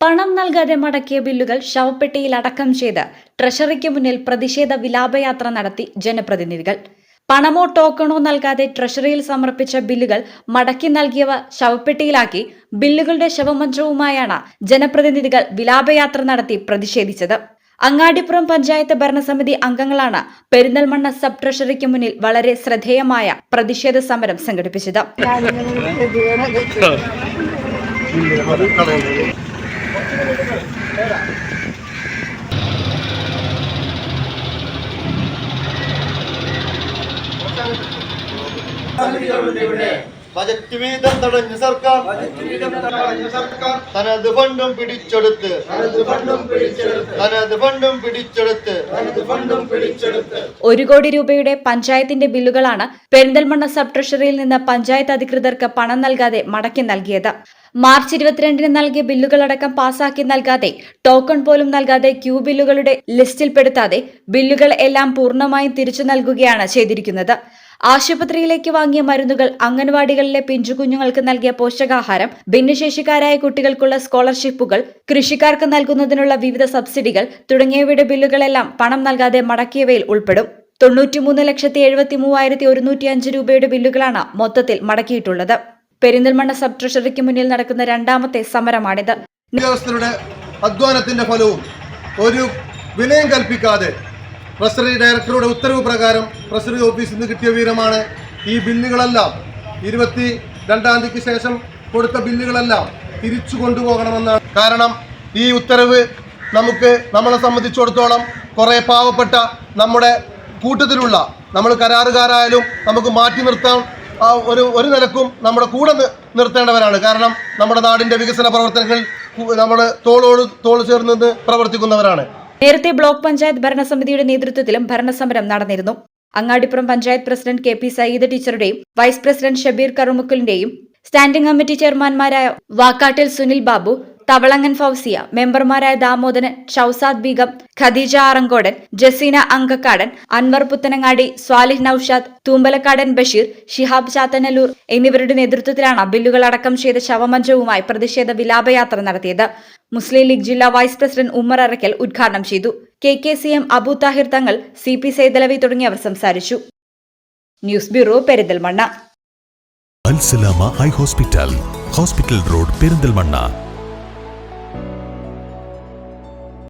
പണം നൽകാതെ മടക്കിയ ബില്ലുകൾ ശവപ്പെട്ടിയിൽ അടക്കം ചെയ്ത് ട്രഷറിക്ക് മുന്നിൽ പ്രതിഷേധ വിലാപയാത്ര നടത്തി ജനപ്രതിനിധികൾ. പണമോ ടോക്കണോ നൽകാതെ ട്രഷറിയിൽ സമർപ്പിച്ച ബില്ലുകൾ മടക്കി നൽകിയവ ശവപ്പെട്ടിയിലാക്കി ബില്ലുകളുടെ ശവമഞ്ചവുമായാണ് ജനപ്രതിനിധികൾ വിലാപയാത്ര നടത്തി പ്രതിഷേധിച്ചത്. അങ്ങാടിപ്പുറം പഞ്ചായത്ത് ഭരണസമിതി അംഗങ്ങളാണ് പെരിന്തൽമണ്ണ സബ് ട്രഷറിക്ക് മുന്നിൽ വളരെ ശ്രദ്ധേയമായ പ്രതിഷേധ സമരം സംഘടിപ്പിച്ചത്. ബജറ്റ് വീതം തടഞ്ഞ സർക്കാർ. തനത് ഫണ്ടും പിടിച്ചെടുത്ത്. തനത് ഫണ്ടും പിടിച്ചെടുത്ത്. ഒരു കോടി രൂപയുടെ പഞ്ചായത്തിന്റെ ബില്ലുകളാണ് പെരിന്തൽമണ്ണ സബ് ട്രഷറിയിൽ നിന്ന് പഞ്ചായത്ത് അധികൃതർക്ക് പണം നൽകാതെ മടക്കി നൽകിയത്. മാർച്ച് ഇരുപത്തിരണ്ടിന് നൽകിയ ബില്ലുകളടക്കം പാസാക്കി നൽകാതെ ടോക്കൺ പോലും നൽകാതെ ക്യൂ ബില്ലുകളുടെ ലിസ്റ്റിൽപ്പെടുത്താതെ ബില്ലുകൾ എല്ലാം പൂർണമായും തിരിച്ചു നൽകുകയാണ് ചെയ്തിരിക്കുന്നത്. ആശുപത്രിയിലേക്ക് വാങ്ങിയ മരുന്നുകൾ അംഗൻവാടികളിലെ പിഞ്ചുകുഞ്ഞുങ്ങൾക്ക് നൽകിയ പോഷകാഹാരം ഭിന്നശേഷിക്കാരായ കുട്ടികൾക്കുള്ള സ്കോളർഷിപ്പുകൾ കൃഷിക്കാർക്ക് നൽകുന്നതിനുള്ള വിവിധ സബ്സിഡികൾ തുടങ്ങിയവയുടെ ബില്ലുകളെല്ലാം പണം നൽകാതെ മടക്കിയവയിൽ ഉൾപ്പെടും. തൊണ്ണൂറ്റിമൂന്ന് ലക്ഷത്തി എഴുപത്തി മൂവായിരത്തി ഒരുന്നൂറ്റി അഞ്ച് രൂപയുടെ ബില്ലുകളാണ് മൊത്തത്തിൽ മടക്കിയിട്ടുള്ളത്. പെരിന്തൽമണ്ണ സബ് ട്രഷറിക്ക് മുന്നിൽ നടക്കുന്ന രണ്ടാമത്തെ സമരമാണിത്. ഉദ്യോഗസ്ഥരുടെ അധ്വാനത്തിന്റെ ഫലവും ഒരു വിനയം കൽപ്പിക്കാതെ ട്രഷറി ഡയറക്ടറുടെ ഉത്തരവ് പ്രകാരം ട്രഷറി ഓഫീസിൽ നിന്ന് കിട്ടിയ വിവരമാണ് ഈ ബില്ലുകളെല്ലാം. ഇരുപത്തി രണ്ടാം തീയതിക്ക് ശേഷം കൊടുത്ത ബില്ലുകളെല്ലാം തിരിച്ചു കൊണ്ടുപോകണമെന്നാണ്. കാരണം ഈ ഉത്തരവ് നമുക്ക് നമ്മളെ സംബന്ധിച്ചിടത്തോളം കുറേ പാവപ്പെട്ട നമ്മുടെ കൂട്ടത്തിലുള്ള നമ്മൾ കരാറുകാരായാലും നമുക്ക് മാറ്റി നിർത്താൻ ഒരു ഒരു നിലക്കും നമ്മുടെ കൂടെ നിർത്തേണ്ടവരാണ്. കാരണം നമ്മുടെ നാടിന്റെ വികസന പ്രവർത്തനങ്ങൾ നമ്മൾ തോളോട് തോൾ ചേർന്ന് പ്രവർത്തിക്കുന്നവരാണ്. നേരത്തെ ബ്ലോക്ക് പഞ്ചായത്ത് ഭരണസമിതിയുടെ നേതൃത്വത്തിലും ഭരണസമരം നടന്നിരുന്നു. Angadipuram panchayat president K P Sayyid ടീച്ചറുടെയും vice president Shabeer കറുമുക്കലിന്റെയും സ്റ്റാൻഡിംഗ് കമ്മിറ്റി ചെയർമാൻമാരായ വാക്കാട്ടിൽ സുനിൽ ബാബു തവളങ്ങൻ ഫൗസിയ മെമ്പർമാരായ ദാമോദരൻ ഷൌസാദ് ബീഗം ഖദീജ ആറങ്കോടൻ ജസീന അങ്കക്കാടൻ അൻവർ പുത്തനങ്ങാടി സ്വാലിഹ് നൌഷാദ് തൂമ്പലക്കാടൻ ബഷീർ ഷിഹാബ് ചാത്തനല്ലൂർ എന്നിവരുടെ നേതൃത്വത്തിലാണ് ബില്ലുകൾ അടക്കം ചെയ്ത ശവമഞ്ചവുമായി പ്രതിഷേധ വിലാപയാത്ര നടത്തിയത്. മുസ്ലിം ലീഗ് ജില്ലാ വൈസ് പ്രസിഡന്റ് ഉമ്മർ അറക്കൽ ഉദ്ഘാടനം ചെയ്തു. K K C M Abu Thahir Thangal C P Saidalavi തുടങ്ങിയവർ സംസാരിച്ചു. News bureau Perinthalmanna. Alsalama eye hospital hospital road Perinthalmanna.